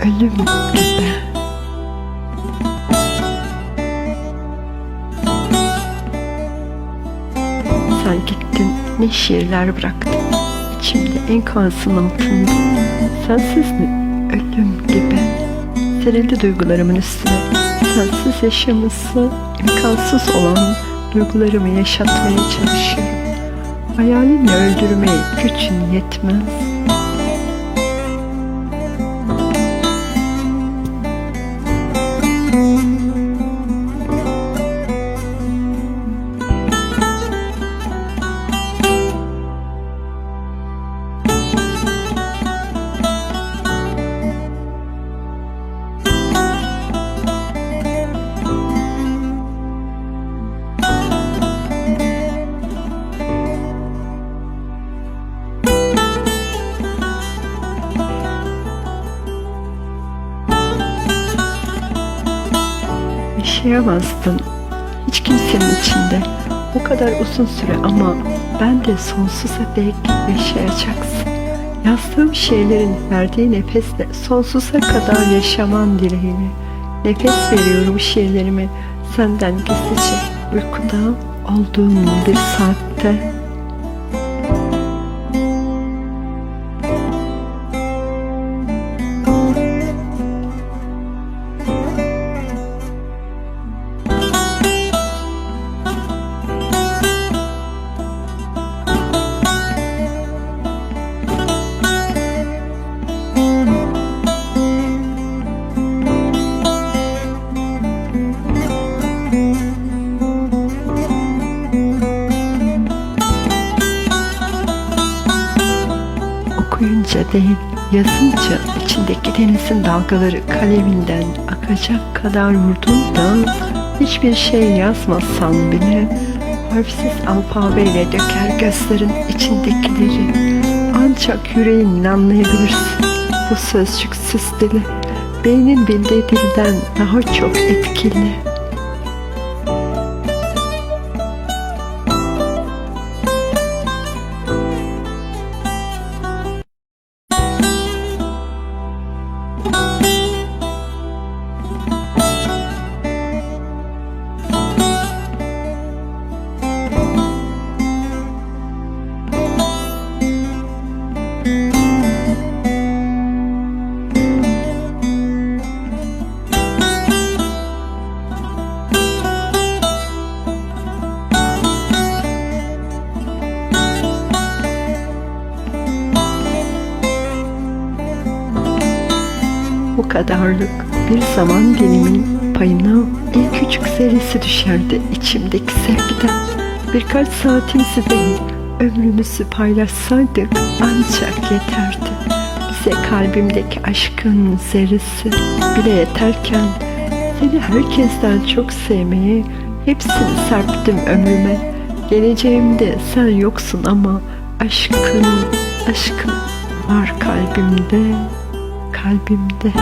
ölüm gibi. Sen gittin ne şiirler bıraktın. İçimde enkazın altında. Sensiz mi? Ölüm gibi. Serildi duygularımın üstüne. Sensiz yaşaması imkansız olan duygularımı yaşatmaya çalışıyorum. Hayalinle öldürmeye gücün yetmez. Yaşayamazdın hiç kimsenin içinde. O kadar uzun süre ama ben de sonsuza dek yaşayacaksın. Yazdığım şeylerin verdiği nefesle sonsuza kadar yaşaman dileğiyle. Nefes veriyorum şiirlerimi senden gizlice uykuda olduğum bir saatte. Okuyunca değil, yazınca içindeki denizin dalgaları kaleminden akacak kadar vurduğunda hiçbir şey yazmazsan bile harfsiz alfabeyle döker gözlerin içindekileri. Ancak yüreğinle anlayabilirsin bu sözcüksüz dili. Beynin bildiği dilden daha çok etkili. Bu kadarlık bir zaman dilimin payına en küçük zerresi düşerdi içimdeki sevgiden. Birkaç saatimizi değil, ömrümüzü paylaşsaydık ancak yeterdi. Bize kalbimdeki aşkın zerresi bile yeterken seni herkesten çok sevmeyi hepsini serptim ömrüme. Geleceğimde sen yoksun ama aşkın, aşkın var kalbimde kalbimde.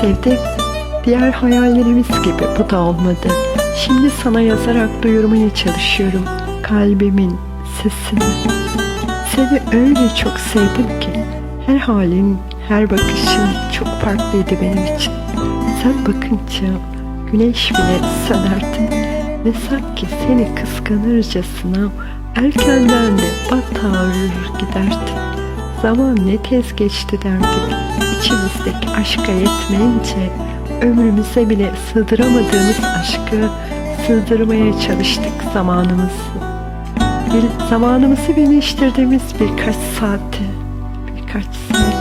Sevdim. Diğer hayallerimiz gibi bu da olmadı. Şimdi sana yazarak duyurmaya çalışıyorum kalbimin sesini. Seni öyle çok sevdim ki her halin, her bakışın çok farklıydı benim için. Sen bakınca güneş bile sönerdi ve sanki seni kıskanırcasına erkenden de batar giderdin. Zaman ne tez geçti derdik. İçimizdeki aşka yetmeyince ömrümüze bile sığdıramadığımız aşkı sığdırmaya çalıştık zamanımızı. Bir, zamanımızı birleştirdiğimiz birkaç saati, birkaç saati.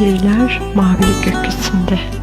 Şiirler mavili gökyüzünde.